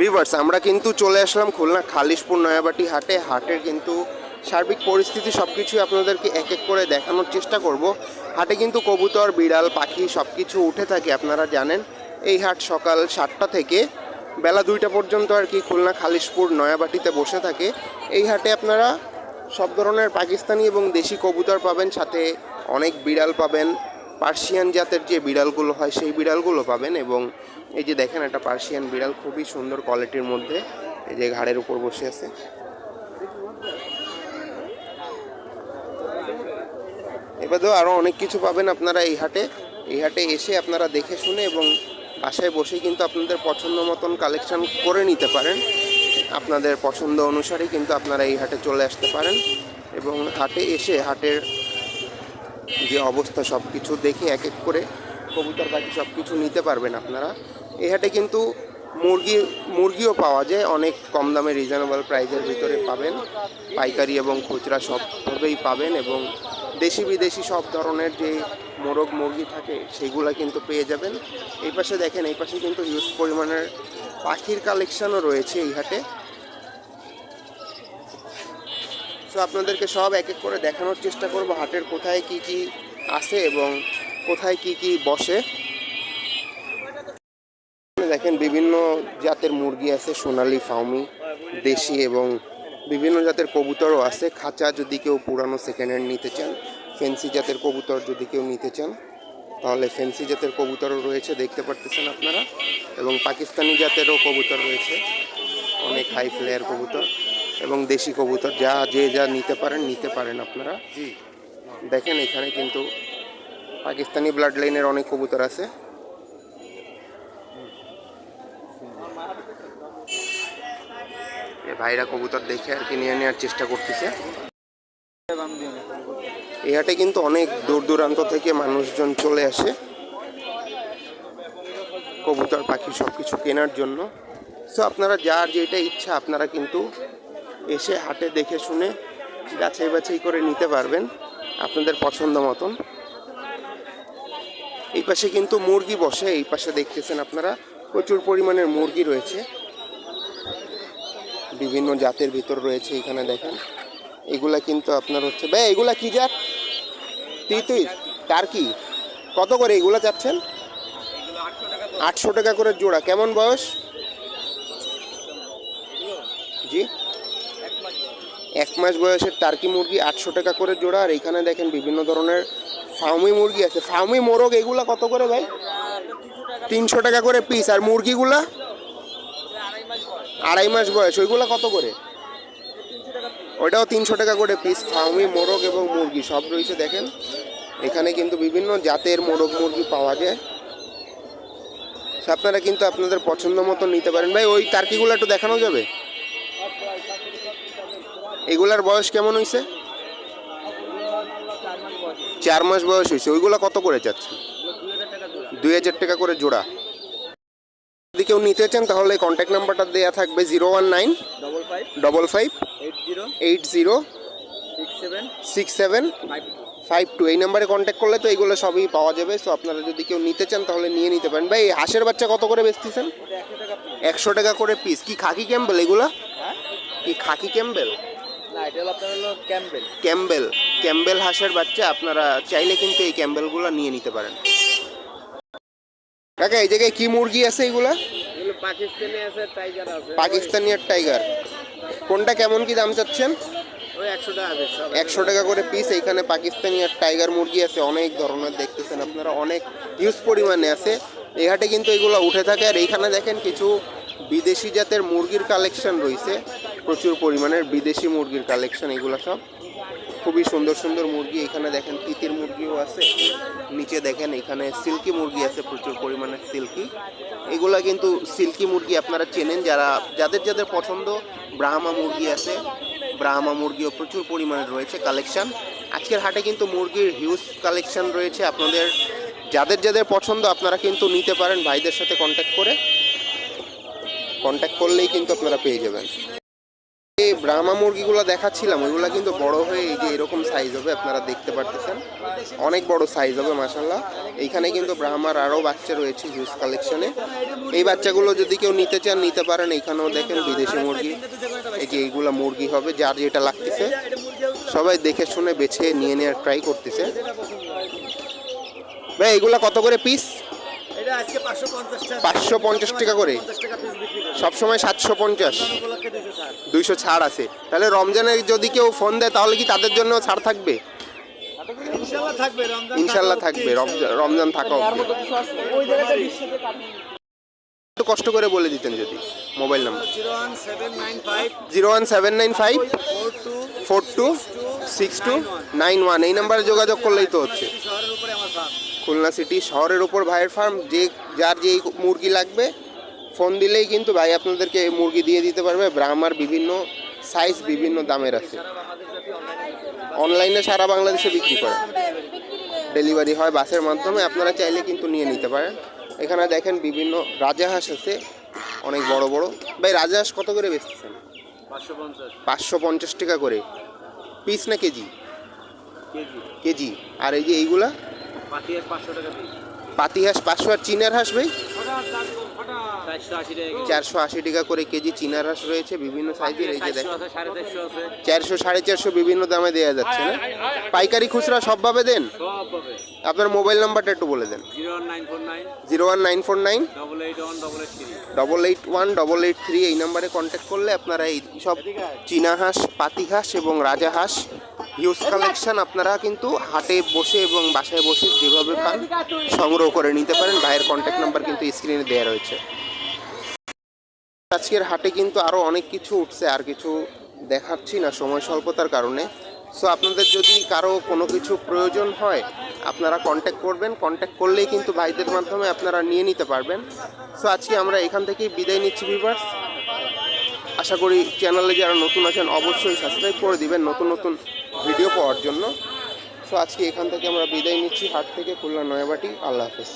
Viewers আমরা কিন্তু চলে আসলাম খুলনা খালিশপুর নয়াবাটি হাটে। হাটের কিন্তু সার্বিক পরিস্থিতি সব কিছুই আপনাদেরকে এক এক করে দেখানোর চেষ্টা করব। হাটে কিন্তু কবুতর, বিড়াল, পাখি সব কিছু উঠে থাকে, আপনারা জানেন। এই হাট সকাল সাতটা থেকে বেলা দুইটা পর্যন্ত আর কি খুলনা খালিশপুর নয়াবাটিতে বসে থাকে। এই হাটে আপনারা সব ধরনের পাকিস্তানি এবং দেশি কবুতর পাবেন, সাথে অনেক বিড়াল পাবেন। পার্সিয়ান জাতের যে বিড়ালগুলো হয়, সেই বিড়ালগুলো পাবেন এবং এই যে দেখেন একটা পার্সিয়ান বিড়াল খুবই সুন্দর কোয়ালিটির মধ্যে এই যে ঘাড়ের উপর বসে আছে। এবারেও আরও অনেক কিছু পাবেন আপনারা এই হাটে। এই হাটে এসে আপনারা দেখে শুনে এবং বাসায় বসে কিন্তু আপনাদের পছন্দ মতন কালেকশন করে নিতে পারেন। আপনাদের পছন্দ অনুসারে কিন্তু আপনারা এই হাটে চলে আসতে পারেন এবং হাটে এসে হাটের যে অবস্থা সব কিছু দেখে এক এক করে কবুতর পাখি সব কিছু নিতে পারবেন আপনারা। এই হাটে কিন্তু মুরগি, মুরগিও পাওয়া যায়, অনেক কম দামে রিজনেবল প্রাইসের ভিতরে পাবেন। পাইকারি এবং খুচরা সবভাবেই পাবেন এবং দেশি বিদেশি সব ধরনের যে মোরগ, মুরগি থাকে, সেগুলো কিন্তু পেয়ে যাবেন। এই পাশে দেখেন, এই পাশে কিন্তু হিউজ পরিমাণের পাখির কালেকশনও রয়েছে এই হাটে সো আপনাদেরকে সব এক এক করে দেখানোর চেষ্টা করব হাটের কোথায় কি কি আছে এবং কোথায় কি কি বসে। দেখেন, বিভিন্ন জাতের মুরগি আছে, সোনালি, ফাউমি, দেশি এবং বিভিন্ন জাতের কবুতরও আছে। খাঁচা যদি কেউ পুরানো সেকেন্ড হ্যান্ড নিতে চান ফেন্সি জাতের কবুতর যদি কেউ নিতে চান, তাহলে ফেন্সি জাতের কবুতরও রয়েছে, দেখতে পারতেছেন আপনারা। এবং পাকিস্তানি জাতেরও কবুতর রয়েছে, অনেক হাই ফ্লেয়ার কবুতর। এবং দেশি কবুতর যা যে যা নিতে পারেন নিতে পারেন আপনারা। দেখেন এখানে কিন্তু পাকিস্তানি ব্লাড লাইনের অনেক কবুতর আছে। ভাইরা কবুতর দেখে আর কি নিয়ে নেওয়ার চেষ্টা করতেছে। এই হাটে কিন্তু অনেক দূর দূরান্ত থেকে মানুষজন চলে আসে। কবুতর পাখি সব কিছু কেনার জন্য। সো আপনারা যার যেটা ইচ্ছা আপনারা কিন্তু এসে হাটে দেখে শুনে যাচাই বাছাই করে নিতে পারবেন আপনাদের পছন্দ মতন। এই পাশে কিন্তু মুরগি বসে, এই পাশে দেখতেছেন আপনারা প্রচুর পরিমাণের মুরগি রয়েছে। বিভিন্ন জাতের ভিতর রয়েছে এখানে দেখেন। এগুলা কিন্তু আপনার হচ্ছে, ভাই, এগুলা কি জাত? তুই তুই তার কি? কত করে এগুলা চাচ্ছেন? আটশো টাকা করে জোড়া, কেমন বয়স? জি? এক মাস বয়সের টার্কি মুরগি আটশো টাকা করে জোড়া, আর এখানে দেখেন বিভিন্ন ধরনের ফার্মি মুরগি আছে। ফার্মি মোরগ, এগুলা কত করে ভাই? তিনশো টাকা করে পিস আর মুরগিগুলা? আড়াই মাস বয়স, ওইগুলা কত করে? ওইটাও তিনশো টাকা করে পিস ফার্মি মোরগ এবং মুরগি, সব রয়েছে দেখেন। এখানে কিন্তু বিভিন্ন জাতের মোরগ মুরগি পাওয়া যায়। আপনারা কিন্তু আপনাদের পছন্দ মতো নিতে পারেন। ভাই, ওই টার্কিগুলো একটু দেখানো যাবে? এগুলার বয়স কেমন হয়েছে চার মাস বয়স হয়েছে ওইগুলো কত করে যাচ্ছে? দুই হাজার টাকা করে জোড়া। যদি কেউ নিতে চান তাহলে কন্ট্যাক্ট নাম্বারটা দেওয়া থাকবে zero one nine double five eight zero six seven five two এই নাম্বারে কন্ট্যাক্ট করলে তো এইগুলো সবই পাওয়া যাবে। সো আপনারা যদি কেউ নিতে চান তাহলে নিয়ে নিতে পারেন। ভাই হাঁসের বাচ্চা কত করে বেচতেছেন? একশো টাকা piece। একশো টাকা করে পিস কি খাকি ক্যাম্বেল এগুলা? হ্যাঁ? কি খাকি ক্যাম্বেল? ক্যাম্বেল। ক্যাম্বেল। হাঁসের বাচ্চা আপনারা চাইলে কিন্তু এই ক্যাম্বেলগুলো নিয়ে নিতে পারেন। কাকা এই জায়গায় কি মুরগি আছে এগুলা? এগুলো পাকিস্তানি আছে টাইগার আছে। পাকিস্তানি আর টাইগার। কোনটা কেমন কি দাম চাচ্ছেন? একশো টাকা একশো টাকা করে পিস এইখানে পাকিস্তানি আর টাইগার মুরগি আছে অনেক ধরনের দেখতেছেন আপনারা অনেক হিউজ পরিমাণে আছে। এই হাটে কিন্তু এগুলো উঠে থাকে আর এইখানে দেখেন কিছু বিদেশি জাতের মুরগির কালেকশন রয়েছে। প্রচুর পরিমাণের বিদেশি মুরগির কালেকশন এগুলো সব। খুবই সুন্দর সুন্দর মুরগি, এখানে দেখেন তিতির মুরগিও আছে। নিচে দেখেন এখানে সিল্কি মুরগি আছে, প্রচুর পরিমাণে সিল্কি। এগুলা কিন্তু সিল্কি মুরগি আপনারা চেনেন যারা, যাদের যাদের পছন্দ, ব্রাহ্মা মুরগি আছে। ব্রাহ্মা মুরগিও প্রচুর পরিমাণে রয়েছে কালেকশন আজকের হাটে কিন্তু মুরগির হিউজ কালেকশন রয়েছে আপনাদের। যাদের যাদের পছন্দ আপনারা কিন্তু নিতে পারেন, ভাইদের সাথে কন্ট্যাক্ট করে। কন্ট্যাক্ট করলেই কিন্তু আপনারা পেয়ে যাবেন। ব্রাহ্মা মুরগিগুলো দেখাচ্ছিলাম, ওইগুলো কিন্তু বড় হয়ে এই যে এরকম সাইজ হবে, আপনারা দেখতে পারতেছেন। অনেক বড় সাইজ হবে মাসাল্লাহ এইখানে কিন্তু ব্রাহ্মার আরও বাচ্চা রয়েছে হিউজ কালেকশনে এই বাচ্চাগুলো যদি কেউ নিতে চান, নিতে পারেন। এইখানেও দেখেন বিদেশি মুরগি। এই যে এইগুলো মুরগি হবে, যার যেটা লাগতেছে। সবাই দেখে শুনে বেছে নিয়ে নেওয়ার ট্রাই করতেছে। ভাই এগুলা কত করে পিস পাঁচশো পঞ্চাশ টাকা। করে? সবসময় সাতশো পঞ্চাশ। দুইশো ছাড় আছে। তাহলে রমজানে যদি কেউ ফোন দেয় তাহলে কি তাদের জন্য ছাড় থাকবে? ইনশাল্লাহ থাকবে রমজান থাকবে রমজান থাকা একটু কষ্ট করে বলে দিতেন যদি mobile number. Zero one seven nine five. Four two six two nine one. এই নাম্বারে যোগাযোগ করলেই তো হচ্ছে। খুলনা সিটি শহরের উপর ভাইয়ের ফার্ম যে যার যেই মুরগি লাগবে ফোন দিলেই কিন্তু ভাই আপনাদেরকে এই মুরগি দিয়ে দিতে পারবে। ব্রাহ্মার বিভিন্ন সাইজ বিভিন্ন দামের আছে। অনলাইনে সারা বাংলাদেশে বিক্রি করে। ডেলিভারি হয় বাসের মাধ্যমে আপনারা চাইলে কিন্তু নিয়ে নিতে পারেন। এখানে দেখেন বিভিন্ন রাজাহাঁস আছে অনেক বড় বড়। ভাই রাজাহাঁস কত করে বেচতেছেন? পাঁচশো পঞ্চাশ টাকা করে। পিস না কেজি। কেজি। আর এই যে এইগুলা? পাতি হাঁস পাঁচশো আর চিনার হাঁস ভাই? চারশো আশি টাকা করে কেজি চিনার হাঁস রয়েছে বিভিন্ন সাইজের এই যে দেখেন। চারশো সাড়ে চারশো বিভিন্ন দামে দেওয়া যাচ্ছে না? পাইকারি খুচরা সবভাবে দেন? আপনার মোবাইল নাম্বারটা একটু বলে দেন। Zero one nine four nine. Zero one nine four nine. Double eight one double eight three. Double eight one double eight three এই নাম্বারে কন্ট্যাক্ট করলে আপনারা এই সব চীনা হাঁস পাতি হাঁস এবং রাজা হাঁস হিউজ কালেকশন আপনারা কিন্তু হাটে বসে এবং বাসায় বসে যেভাবে পান, সংগ্রহ করে নিতে পারেন। ভাইয়ের কন্ট্যাক্ট নাম্বার কিন্তু স্ক্রিনে দেওয়া রয়েছে। আজকের হাটে কিন্তু আরও অনেক কিছু উঠছে, আর কিছু দেখাচ্ছি না সময় স্বল্পতার কারণে। সো আপনাদের যদি কারও কোনো কিছু প্রয়োজন হয়, আপনারা কন্ট্যাক্ট করবেন। কন্ট্যাক্ট করলেই কিন্তু ভাইদের মাধ্যমে আপনারা নিয়ে নিতে পারবেন। সো আজকে আমরা এখান থেকেই বিদায় নিচ্ছি ভিভার্স আশা করি চ্যানেলে যারা নতুন আছেন, অবশ্যই সাবস্ক্রাইব করে দিবেন। নতুন নতুন ভিডিও পাওয়ার জন্য। সো আজকে এখান থেকে আমরা বিদায় নিচ্ছি। হাট থেকে খুলনা, নয়াবাটি। আল্লাহ হাফেজ।